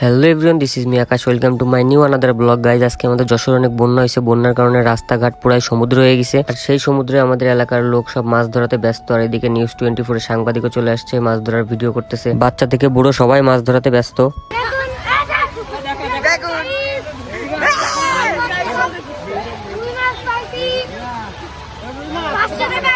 Hello everyone this is me Akash welcome to my new another vlog guys আজকে আমাদের যশোর অনেক বন্যা হয়েছে। বন্যার কারণে রাস্তাঘাট পুরাই সমুদ্র হয়ে গেছে। আর সেই সমুদ্রে আমাদের এলাকার লোক সব মাছ ধরাতে ব্যস্ত। আর এদিকে নিউজ টোয়েন্টি ফোর সাংবাদিকও চলে আসছে, মাছ ধরার ভিডিও করতেছে। বাচ্চা থেকে বুড়ো সবাই মাছ ধরাতে ব্যস্ত। পাঁচশো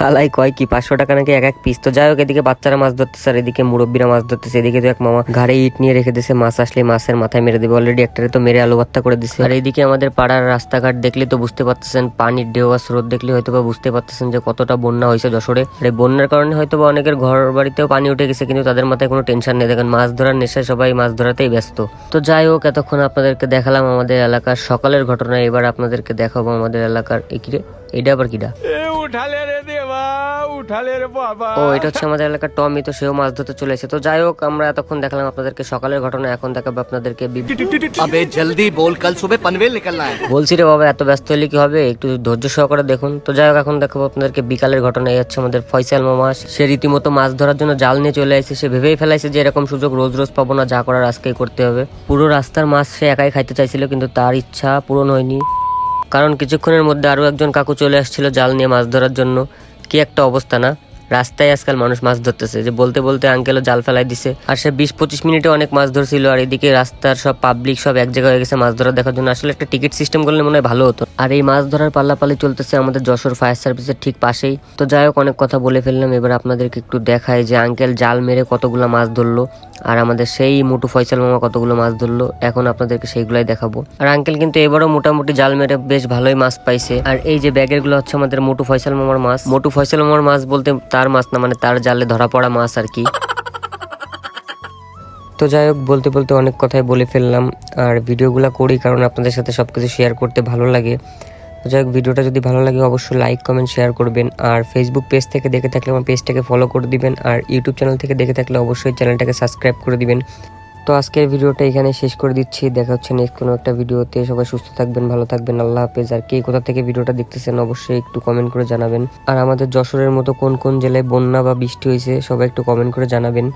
হালাই কয় কি? পাঁচশো টাকা নাকি এক এক পিস তো যাই হোক, এদিকে বাচ্চারা মাছ ধরতেছে আর এদিকে মুরব্বীরা মাছ ধরতেছে। এদিকে তো এক মামা ঘাড়ে ইট নিয়ে রেখে দিছে মাছ আসলে মাছের মাথায় মেরে দেবে। অলরেডি একটারে তো মেরে আলু ভর্তা করে দিছে। আর এইদিকে আমাদের পাড়ার রাস্তাঘাট দেখলে তো বুঝতে পারতেছেন, পানির ঢেউ আর স্রোত দেখলে হয়তো বা বুঝতে পারতেছেন যে কতটা বন্যা হয়েছে যশোরে। আর এই বন্যার কারণে হয়তো বা অনেকের ঘর বাড়িতেও পানি উঠে গেছে, কিন্তু তাদের মাথায় কোনো টেনশন নেই। দেখেন, মাছ ধরার নেশায় সবাই মাছ ধরাতেই ব্যস্ত। তো যাই হোক, এতক্ষণ আপনাদেরকে দেখালাম আমাদের এলাকার সকালের ঘটনা। এবার আপনাদেরকে দেখাবো আমাদের এলাকার একিরে এটা আবার কিটা উঠালে ও এটা হচ্ছে আমাদের এলাকার টমি তো সেও মাছ ধরতে চলে এসেছে তো যাই হোক আমরা এতক্ষণ দেখালাম আপনাদেরকে সকালের ঘটনা এখন দেখাবো আপনাদেরকে জলদি বল কাল সুবে পানভেল নিকলনা বলছি রে বাবা এত ব্যস্ত হলে কি হবে? একটু ধৈর্য সহকারে দেখুন। তো যাই হোক এখন দেখাবো আপনাদেরকে বিকালের ঘটনা। এই হচ্ছে আমাদের ফয়সাল মামাস সে রীতিমতো মাছ ধরার জন্য জাল নিয়ে চলে আসছে সে ভেবেই ফেলাইছে যে এরকম সুযোগ রোজ রোজ পাবো না যা করার আজকেই করতে হবে। পুরো রাস্তার মাছ সে একাই খাইতে চাইছিল কিন্তু তার ইচ্ছা পূরণ হয়নি। কারণ কিছুক্ষণের মধ্যে আরও একজন কাকু চলে আসছিল জাল নিয়ে মাছ ধরার জন্য। কি একটা অবস্থা না? রাস্তায় আজকাল মানুষ মাছ ধরতেছে। যে বলতে বলতে আঙ্কেলও জাল ফেলাই দিছে। আর সে বিশ পঁচিশ মিনিটে অনেক মাছ ধরছিল আর এদিকে রাস্তার সব পাবলিক সব এক জায়গায় হয়ে গেছে মাছ ধরা দেখার জন্য। আসলে একটা টিকিট সিস্টেম করলে মনে হয় ভালো হতো। আর এই মাছ ধরার পাল্লাপালি চলতেছে আমাদের যশোর ফায়ার সার্ভিসের ঠিক পাশেই। তো যাই হোক, অনেক কথা বলে ফেললাম। এবার আপনাদেরকে একটু দেখায় যে আঙ্কেল জাল মেরে কতগুলো মাছ ধরলো। আর আমাদের সেই মোটু ফয়সাল মামা কতগুলো মাছ ধরলো, এখন আপনাদেরকে সেইগুলাই দেখাবো। আর আঙ্কেল কিন্তু এবারও মোটামুটি জাল মেরে বেশ ভালোই মাছ পাইছে। আর এই যে ব্যাগেরগুলো হচ্ছে আমাদের মোটু ফয়সাল মামার মাছ, মোটু ফয়সাল মামার মাছ বলতে তার মাছ না মানে তার জালে ধরা পড়া মাছ আর কি। তো যাই হোক, বলতে বলতে অনেক কথাই বলে ফেললাম। আর ভিডিওগুলো করি কারণ আপনাদের সাথে সবকিছু শেয়ার করতে ভালো লাগে। যাই হোক ভিডিওটা যদি ভালো লাগে, অবশ্যই লাইক কমেন্ট শেয়ার করবেন। আর ফেসবুক পেজ থেকে দেখে থাকলে আমার পেজটাকে ফলো করে দিবেন। আর ইউটিউব চ্যানেল থেকে দেখে থাকলে অবশ্যই চ্যানেলটাকে সাবস্ক্রাইব করে দিবেন। তো আজকের ভিডিওটা এখানে শেষ করে দিচ্ছি। দেখা হচ্ছে নেক্সট কোনো একটা ভিডিওতে। সবাই সুস্থ থাকবেন, ভালো থাকবেন। আল্লাহ হাফেজ। আর কে কোথা থেকে ভিডিওটা দেখতেছেন, অবশ্যই একটু কমেন্ট করে জানাবেন। আর আমাদের যশোরের মতো কোন কোন জেলায় বন্যা বা বৃষ্টি হয়েছে, সবাই একটু কমেন্ট করে জানাবেন।